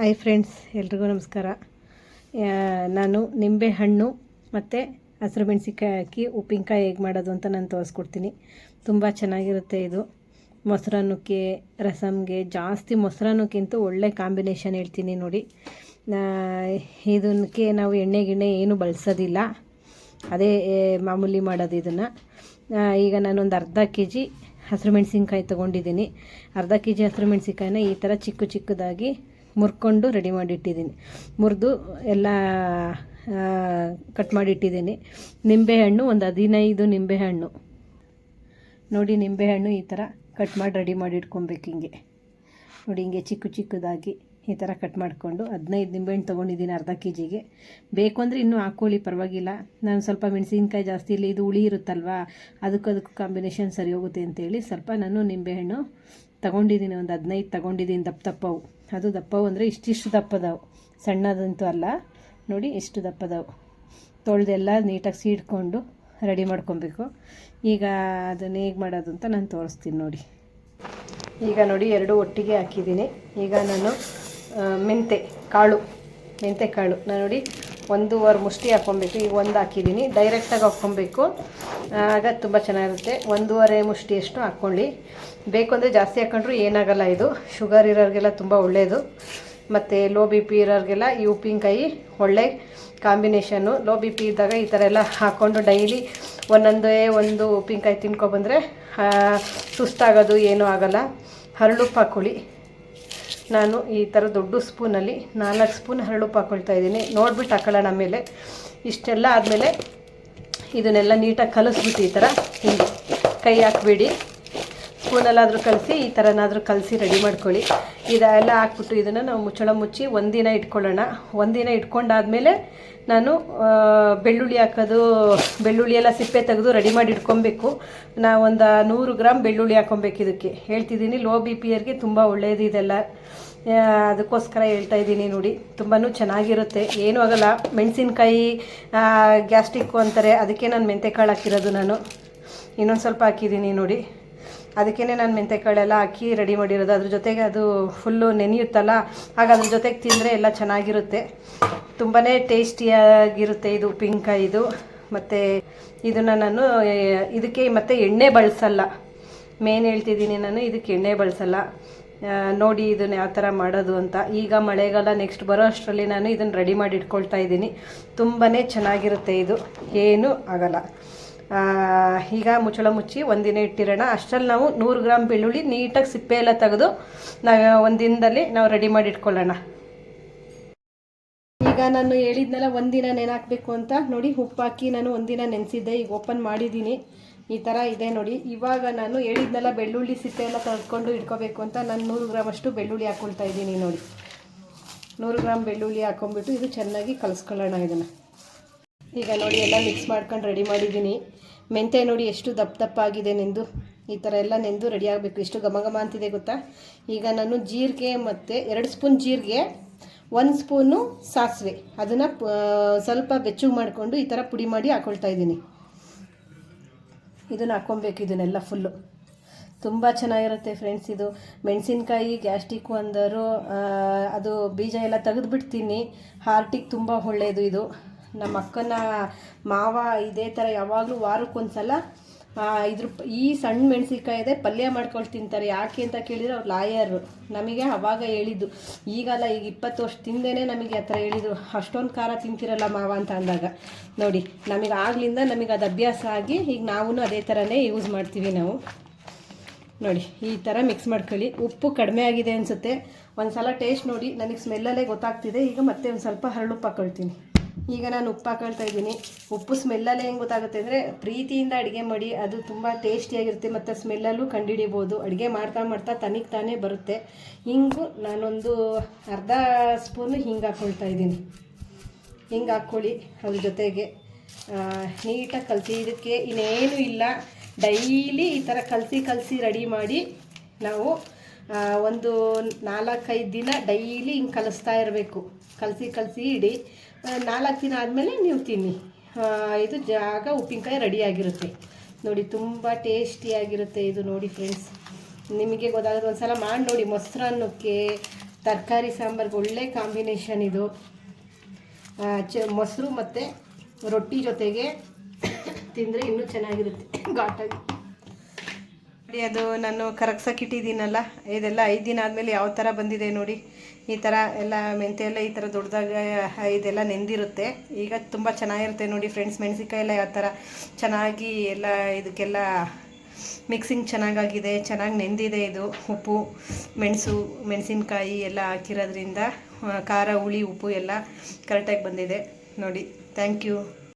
Hi friends ಎಲ್ರಿಗೂ ನಮಸ್ಕಾರ. ನಾನು ನಿಂಬೆ ಹಣ್ಣು ಮತ್ತು ಹಸಿರು ಮೆಣಸಿನ್ಕಾಯಿ ಹಾಕಿ ಉಪ್ಪಿನಕಾಯಿ ಹೇಗೆ ಮಾಡೋದು ಅಂತ ನಾನು ತೋರಿಸ್ಕೊಡ್ತೀನಿ. ತುಂಬ ಚೆನ್ನಾಗಿರುತ್ತೆ ಇದು. ಮೊಸರನ್ನಕ್ಕೆ ರಸಮ್ಗೆ ಜಾಸ್ತಿ ಮೊಸರನ್ನಕ್ಕಿಂತ ಒಳ್ಳೆ ಕಾಂಬಿನೇಷನ್ ಹೇಳ್ತೀನಿ ನೋಡಿ. ಇದಕ್ಕೆ ನಾವು ಎಣ್ಣೆ ಗಿಣ್ಣೆ ಏನು ಬಳಸೋದಿಲ್ಲ. ಅದೇ ಮಾಮೂಲಿ ಮಾಡೋದು ಇದನ್ನು. ಈಗ ನಾನೊಂದು ಅರ್ಧ ಕೆ ಜಿ ಹಸಿರು ಮೆಣಸಿನ್ಕಾಯಿ ತೊಗೊಂಡಿದ್ದೀನಿ. ಅರ್ಧ ಕೆ ಜಿ ಹಸಿರು ಮೆಣಸಿನ್ಕಾಯಿನ ಈ ಥರ ಚಿಕ್ಕ ಚಿಕ್ಕದಾಗಿ ಮುರ್ಕೊಂಡು ರೆಡಿ ಮಾಡಿಟ್ಟಿದ್ದೀನಿ. ಮುರಿದು ಎಲ್ಲ ಕಟ್ ಮಾಡಿಟ್ಟಿದ್ದೀನಿ. ನಿಂಬೆಹಣ್ಣು ಒಂದು ಹದಿನೈದು ನಿಂಬೆಹಣ್ಣು. ನೋಡಿ ನಿಂಬೆಹಣ್ಣು ಈ ಥರ ಕಟ್ ಮಾಡಿ ರೆಡಿ ಮಾಡಿ ಇಟ್ಕೊಬೇಕು ಹಿಂಗೆ. ನೋಡಿ ಹಿಂಗೆ ಚಿಕ್ಕ ಚಿಕ್ಕದಾಗಿ ಈ ಥರ ಕಟ್ ಮಾಡಿಕೊಂಡು ಹದಿನೈದು ನಿಂಬೆಹಣ್ಣು ತೊಗೊಂಡಿದ್ದೀನಿ ಅರ್ಧ ಕೆ ಜಿಗೆ ಬೇಕು ಅಂದರೆ ಇನ್ನೂ ಹಾಕೊಳ್ಳಿ ಪರವಾಗಿಲ್ಲ. ನಾನು ಸ್ವಲ್ಪ ಮೆಣಸಿನ್ಕಾಯಿ ಜಾಸ್ತಿ ಇಲ್ಲ, ಇದು ಹುಳಿ ಇರುತ್ತಲ್ವಾ, ಅದಕ್ಕೂ ಕಾಂಬಿನೇಷನ್ ಸರಿ ಹೋಗುತ್ತೆ ಅಂತೇಳಿ ಸ್ವಲ್ಪ ನಾನು ನಿಂಬೆಹಣ್ಣು ತೊಗೊಂಡಿದ್ದೀನಿ, ಒಂದು ಹದಿನೈದು ತೊಗೊಂಡಿದ್ದೀನಿ ದಪ್ಪ ದಪ್ಪವು. ಅದು ದಪ್ಪವು ಅಂದರೆ ಇಷ್ಟಿಷ್ಟು ದಪ್ಪದವು. ಸಣ್ಣದಂತೂ ಅಲ್ಲ. ನೋಡಿ, ಇಷ್ಟು ದಪ್ಪದವು. ತೊಳೆದೆಲ್ಲ ನೀಟಾಗಿ ಸೀಡ್ಕೊಂಡು ರೆಡಿ ಮಾಡ್ಕೊಬೇಕು. ಈಗ ಅದನ್ನು ಹೇಗೆ ಮಾಡೋದು ಅಂತ ನಾನು ತೋರಿಸ್ತೀನಿ ನೋಡಿ. ಈಗ ನೋಡಿ, ಎರಡು ಒಟ್ಟಿಗೆ ಹಾಕಿದ್ದೀನಿ. ಈಗ ನಾನು ಮೆಂತೆ, ಕಾಳು. ಮೆಂತೆ, ಕಾಳು. ನಾನು ನೋಡಿ ಒಂದೂವರೆ ಮುಷ್ಟಿ ಹಾಕ್ಕೊಬೇಕು. ಈಗ ಒಂದು ಹಾಕಿದ್ದೀನಿ. ಡೈರೆಕ್ಟಾಗಿ ಹಾಕ್ಕೊಬೇಕು. ಆಗ ತುಂಬ ಚೆನ್ನಾಗಿರುತ್ತೆ. ಒಂದೂವರೆ ಮುಷ್ಟಿಯಷ್ಟು ಹಾಕ್ಕೊಳ್ಳಿ. ಬೇಕು ಅಂದರೆ ಜಾಸ್ತಿ ಹಾಕ್ಕೊಂಡ್ರು ಏನಾಗಲ್ಲ ಇದು. ಶುಗರ್ ಇರೋರಿಗೆಲ್ಲ ತುಂಬ ಒಳ್ಳೆಯದು ಮತ್ತು ಲೋ ಬಿ ಪಿ ಇರೋರಿಗೆಲ್ಲ ಈ ಉಪ್ಪಿನಕಾಯಿ ಒಳ್ಳೆ ಕಾಂಬಿನೇಷನ್ನು ಲೋ ಬಿ ಪಿ ಇದ್ದಾಗ ಈ ಥರ ಎಲ್ಲ ಹಾಕ್ಕೊಂಡು ಡೈಲಿ ಒಂದೊಂದೇ ಒಂದು ಉಪ್ಪಿನಕಾಯಿ ತಿನ್ಕೊಬಂದರೆ ಸುಸ್ತಾಗೋದು ಏನೂ ಆಗೋಲ್ಲ. ಹರಳುಪ್ಪು ಹಾಕ್ಕೊಳ್ಳಿ ನಾನು ಈ ಥರ ದೊಡ್ಡ ಸ್ಪೂನಲ್ಲಿ ನಾಲ್ಕು ಸ್ಪೂನ್ ಹರಳುಪ್ಪು ಹಾಕೊಳ್ತಾ ಇದ್ದೀನಿ. ನೋಡ್ಬಿಟ್ಟು ಹಾಕೊಳ್ಳೋಣ ಆಮೇಲೆ. ಇಷ್ಟೆಲ್ಲ ಆದಮೇಲೆ ಇದನ್ನೆಲ್ಲ ನೀಟಾಗಿ ಕಲಸ್ಬಿಟ್ಟು ಈ ಥರ ಹಿಂಗೆ ಕೈ ಹಾಕ್ಬೇಡಿ. ಸ್ಪೂನಲ್ಲಾದರೂ ಕಲಸಿ, ಈ ಥರನಾದರೂ ಕಲಸಿ ರೆಡಿ ಮಾಡ್ಕೊಳ್ಳಿ. ಇದೆಲ್ಲ ಹಾಕ್ಬಿಟ್ಟು ಇದನ್ನು ನಾವು ಮುಚ್ಚಳ ಮುಚ್ಚಿ ಒಂದಿನ ಇಟ್ಕೊಳ್ಳೋಣ. ಒಂದಿನ ಇಟ್ಕೊಂಡಾದಮೇಲೆ ನಾನು ಬೆಳ್ಳುಳ್ಳಿ ಹಾಕೋದು, ಬೆಳ್ಳುಳ್ಳಿ ಎಲ್ಲ ಸಿಪ್ಪೆ ತೆಗೆದು ರೆಡಿ ಮಾಡಿ ಇಟ್ಕೊಬೇಕು. ನಾವು ಒಂದು ನೂರು ಗ್ರಾಮ್ ಬೆಳ್ಳುಳ್ಳಿ ಹಾಕೊಬೇಕು ಇದಕ್ಕೆ. ಹೇಳ್ತಿದ್ದೀನಿ, ಲೋ ಬಿ ಪಿಯರ್ಗೆ ತುಂಬ ಒಳ್ಳೆಯದು ಇದೆಲ್ಲ. ಅದಕ್ಕೋಸ್ಕರ ಹೇಳ್ತಾ ಇದ್ದೀನಿ ನೋಡಿ ತುಂಬಾ ಚೆನ್ನಾಗಿರುತ್ತೆ. ಏನೂ ಆಗಲ್ಲ, ಮೆಣಸಿನ್ಕಾಯಿ ಗ್ಯಾಸ್ಟ್ರಿಕ್ಕು ಅಂತಾರೆ, ಅದಕ್ಕೆ ನಾನು ಮೆಂತೆಕಾಳು ಹಾಕಿರೋದು ನಾನು. ಇನ್ನೊಂದು ಸ್ವಲ್ಪ ಹಾಕಿದ್ದೀನಿ ನೋಡಿ. ಅದಕ್ಕೇ ನಾನು ಮೆಂತೆಕಾಳೆಲ್ಲ ಹಾಕಿ ರೆಡಿ ಮಾಡಿರೋದು. ಅದ್ರ ಜೊತೆಗೆ ಅದು ಫುಲ್ಲು ನೆನೆಯುತ್ತಲ್ಲ ಆಗ ಅದ್ರ ಜೊತೆಗೆ ತಿಂದರೆ ಎಲ್ಲ ಚೆನ್ನಾಗಿರುತ್ತೆ. ತುಂಬಾ ಟೇಸ್ಟಿಯಾಗಿರುತ್ತೆ ಇದು ಉಪ್ಪಿನಕಾಯಿ ಇದು. ಮತ್ತು ಇದನ್ನು ನಾನು ಇದಕ್ಕೆ ಮತ್ತೆ ಎಣ್ಣೆ ಬಳಸಲ್ಲ. ಮೇನ್ ಹೇಳ್ತಿದ್ದೀನಿ ನಾನು, ಇದಕ್ಕೆ ಎಣ್ಣೆ ಬಳಸಲ್ಲ. ನೋಡಿ ಇದನ್ನು ಯಾವ ಥರ ಮಾಡೋದು ಅಂತ. ಈಗ ಮಳೆಗಾಲ ನೆಕ್ಸ್ಟ್ ಬರೋ ಅಷ್ಟರಲ್ಲಿ ನಾನು ಇದನ್ನು ರೆಡಿ ಮಾಡಿ ಇಟ್ಕೊಳ್ತಾ ಇದ್ದೀನಿ. ತುಂಬಾ ಚೆನ್ನಾಗಿರುತ್ತೆ ಇದು. ಏನೂ ಆಗಲ್ಲ. ಈಗ ಮುಚ್ಚಳ ಮುಚ್ಚಿ ಒಂದಿನ ಇಟ್ಟಿರೋಣ. ಅಷ್ಟರಲ್ಲಿ ನಾವು ನೂರು ಗ್ರಾಮ್ ಬೆಳ್ಳುಳ್ಳಿ ನೀಟಾಗಿ ಸಿಪ್ಪೆ ಎಲ್ಲ ತೆಗೆದು ನಾವು ಒಂದಿನದಲ್ಲಿ ನಾವು ರೆಡಿ ಮಾಡಿ ಇಟ್ಕೊಳ್ಳೋಣ. ಈಗ ನಾನು ಹೇಳಿದ್ನಲ್ಲ, ಒಂದಿನ ನೆನಾಕಬೇಕು ಅಂತ. ನೋಡಿ ಉಪ್ಪು ಹಾಕಿ ನಾನು ಒಂದಿನ ನೆನೆಸಿದ್ದೆ, ಈಗ ಓಪನ್ ಮಾಡಿದ್ದೀನಿ. ಈ ಥರ ಇದೆ ನೋಡಿ. ಇವಾಗ ನಾನು ಹೇಳಿದ್ನಲ್ಲ, ಬೆಳ್ಳುಳ್ಳಿ ಸಿಪ್ಪೆ ಎಲ್ಲ ತೆಗೆದುಕೊಂಡು ಇಟ್ಕೋಬೇಕು ಅಂತ. ನಾನು ನೂರು ಗ್ರಾಮ್ ಅಷ್ಟು ಬೆಳ್ಳುಳ್ಳಿ ಹಾಕ್ಕೊಳ್ತಾ ಇದ್ದೀನಿ ನೋಡಿ. ನೂರು ಗ್ರಾಮ್ ಬೆಳ್ಳುಳ್ಳಿ ಹಾಕೊಂಡ್ಬಿಟ್ಟು ಇದು ಚೆನ್ನಾಗಿ ಕಲಿಸ್ಕೊಳ್ಳೋಣ ಇದನ್ನು. ಈಗ ನೋಡಿ ಎಲ್ಲ ಮಿಕ್ಸ್ ಮಾಡ್ಕೊಂಡು ರೆಡಿ ಮಾಡಿದ್ದೀನಿ. ಮೆಂತೆ ನೋಡಿ ಎಷ್ಟು ದಪ್ಪ ದಪ್ಪ ಆಗಿದೆ ನೆಂದು. ಈ ಥರ ಎಲ್ಲ ನೆಂದು ರೆಡಿ ಆಗಬೇಕು. ಎಷ್ಟು ಘಮ ಘಮ ಅಂತಿದೆ ಗೊತ್ತಾ? ಈಗ ನಾನು ಜೀರಿಗೆ ಮತ್ತು ಎರಡು ಸ್ಪೂನ್ ಜೀರಿಗೆ, ಒಂದು ಸ್ಪೂನು ಸಾಸಿವೆ. ಅದನ್ನು ಸ್ವಲ್ಪ ಬೆಚ್ಚಗೆ ಮಾಡಿಕೊಂಡು ಈ ಥರ ಪುಡಿ ಮಾಡಿ ಹಾಕ್ಕೊಳ್ತಾ ಇದ್ದೀನಿ. ಇದನ್ನು ಹಾಕ್ಕೊಬೇಕು ಇದನ್ನೆಲ್ಲ ಫುಲ್ಲು ತುಂಬ ಚೆನ್ನಾಗಿರುತ್ತೆ ಫ್ರೆಂಡ್ಸ್ ಇದು. ಮೆಣಸಿನ್ಕಾಯಿ ಗ್ಯಾಸ್ಟಿಕ್ಕು ಅಂದರು ಅದು ಬೀಜ ಎಲ್ಲ ತೆಗೆದುಬಿಡ್ತೀನಿ. ಹಾರ್ಟಿಗೆ ತುಂಬ ಒಳ್ಳೆಯದು ಇದು. ನಮ್ಮ ಅಕ್ಕನ ಮಾವ ಇದೇ ಥರ ಯಾವಾಗಲೂ ವಾರಕ್ಕೊಂದ್ಸಲ ಇದ್ರ ಈ ಸಣ್ಣ ಮೆಣಸಿನ್ಕಾಯಿ ಇದೆ ಪಲ್ಯ ಮಾಡ್ಕೊಂಡು ತಿಂತಾರೆ. ಯಾಕೆ ಅಂತ ಕೇಳಿದ್ರೆ ಅವ್ರು ಲಾಯರು. ನಮಗೆ ಅವಾಗ ಹೇಳಿದ್ದು. ಈಗಲ್ಲ ಈಗ ಇಪ್ಪತ್ತು ವರ್ಷ ತಿಂದೇ ನಮಗೆ ಆ ಥರ ಹೇಳಿದ್ರು. ಅಷ್ಟೊಂದು ಖಾರ ತಿಂತಿರಲ್ಲ ಮಾವ ಅಂತ ಅಂದಾಗ. ನೋಡಿ, ನಮಗೆ ಆಗಲಿಂದ ನಮಗೆ ಅದು ಅಭ್ಯಾಸ ಆಗಿ ಈಗ ನಾವು ಅದೇ ಥರನೇ ಯೂಸ್ ಮಾಡ್ತೀವಿ ನಾವು. ನೋಡಿ, ಈ ಥರ ಮಿಕ್ಸ್ ಮಾಡ್ಕೊಳ್ಳಿ. ಉಪ್ಪು ಕಡಿಮೆ ಆಗಿದೆ ಅನಿಸುತ್ತೆ. ಒಂದು ಸಲ ಟೇಸ್ಟ್ ನೋಡಿ, ನನಗೆ ಸ್ಮೆಲ್ಲಲ್ಲೇ ಗೊತ್ತಾಗ್ತಿದೆ. ಈಗ ಮತ್ತೆ ಒಂದು ಸ್ವಲ್ಪ ಹರಳುಪ್ಪು ಹಾಕ್ಕೊಳ್ತೀನಿ ಈಗ ನಾನು ಉಪ್ಪು ಹಾಕೊಳ್ತಾ ಇದ್ದೀನಿ. ಉಪ್ಪು ಸ್ಮೆಲ್ಲಲ್ಲೇ ಹೆಂಗೆ ಗೊತ್ತಾಗುತ್ತೆ ಅಂದರೆ ಪ್ರೀತಿಯಿಂದ ಅಡುಗೆ ಮಾಡಿ ಅದು ತುಂಬ ಟೇಸ್ಟಿಯಾಗಿರುತ್ತೆ ಮತ್ತು ಸ್ಮೆಲ್ಲಲ್ಲೂ ಕಂಡುಹಿಡಿಬೋದು ಅಡುಗೆ ಮಾಡ್ತಾ ಮಾಡ್ತಾ ತನಿಗೆ ತಾನೇ ಬರುತ್ತೆ. ಹಿಂಗು ನಾನೊಂದು ಅರ್ಧ ಸ್ಪೂನು ಹಿಂಗೆ ಹಾಕ್ಕೊಳ್ತಾ ಇದ್ದೀನಿ. ಹಿಂಗೆ ಹಾಕ್ಕೊಳ್ಳಿ ಅದ್ರ ಜೊತೆಗೆ. ನೀಟಾಗಿ ಕಲಸಿ. ಇದಕ್ಕೆ ಇನ್ನೇನು ಇಲ್ಲ. ಡೈಲಿ ಈ ಥರ ಕಲಸಿ ಕಲಸಿ ರೆಡಿ ಮಾಡಿ ನಾವು ಒಂದು ನಾಲ್ಕೈದು ದಿನ ಡೈಲಿ ಹಿಂಗೆ ಕಲಿಸ್ತಾ ಇರಬೇಕು. ಕಲಸಿ ಕಲಸಿ ಇಡಿ. ನಾಲ್ಕು ದಿನ ಆದಮೇಲೆ ನೀವು ತಿನ್ನಿ. ಇದು ಜಾಗ ಉಪ್ಪಿನಕಾಯಿ ರೆಡಿಯಾಗಿರುತ್ತೆ ನೋಡಿ, ತುಂಬ ಟೇಸ್ಟಿಯಾಗಿರುತ್ತೆ ಇದು ನೋಡಿ ಫ್ರೆಂಡ್ಸ್ ನಿಮಗೆ ಗೊತ್ತಾಗುತ್ತೆ ಒಂದು ಸಲ ಮಾಡಿ ನೋಡಿ ಮೊಸರನ್ನಕ್ಕೆ ತರಕಾರಿ, ಸಾಂಬಾರ್ಗೆ ಒಳ್ಳೆ ಕಾಂಬಿನೇಷನ್ ಇದು. ಚ, ಮೊಸರು ಮತ್ತು ರೊಟ್ಟಿ ಜೊತೆಗೆ ತಿಂದರೆ ಇನ್ನೂ ಚೆನ್ನಾಗಿರುತ್ತೆ. ಘಾಟಾಗಿ. ನೋಡಿ, ಅದು ನಾನು ಕರಗ್ಸಕ್ಕೆ ಇಟ್ಟಿದ್ದೀನಲ್ಲ, ಇದೆಲ್ಲ ಐದು ದಿನ ಆದಮೇಲೆ ಯಾವ ಥರ ಬಂದಿದೆ ನೋಡಿ. ಈ ಥರ ಎಲ್ಲ ಮೆಂತ್ಯ ಎಲ್ಲ ಈ ಥರ ದೊಡ್ಡದಾಗ ಇದೆಲ್ಲ ನೆಂದಿರುತ್ತೆ. ಈಗ ತುಂಬ ಚೆನ್ನಾಗಿರುತ್ತೆ ನೋಡಿ ಫ್ರೆಂಡ್ಸ್ ಮೆಣಸಿನ್ಕಾಯಿ ಎಲ್ಲ ಯಾವ ಥರ ಚೆನ್ನಾಗಿ ಎಲ್ಲ ಇದಕ್ಕೆಲ್ಲ ಮಿಕ್ಸಿಂಗ್ ಚೆನ್ನಾಗಾಗಿದೆ, ಚೆನ್ನಾಗಿ ನೆಂದಿದೆ ಇದು ಉಪ್ಪು, ಮೆಣಸು, ಮೆಣಸಿನ್ಕಾಯಿ ಎಲ್ಲ ಹಾಕಿರೋದ್ರಿಂದ ಖಾರ, ಹುಳಿ, ಉಪ್ಪು ಎಲ್ಲ ಕರೆಕ್ಟಾಗಿ ಬಂದಿದೆ ನೋಡಿ. Thank you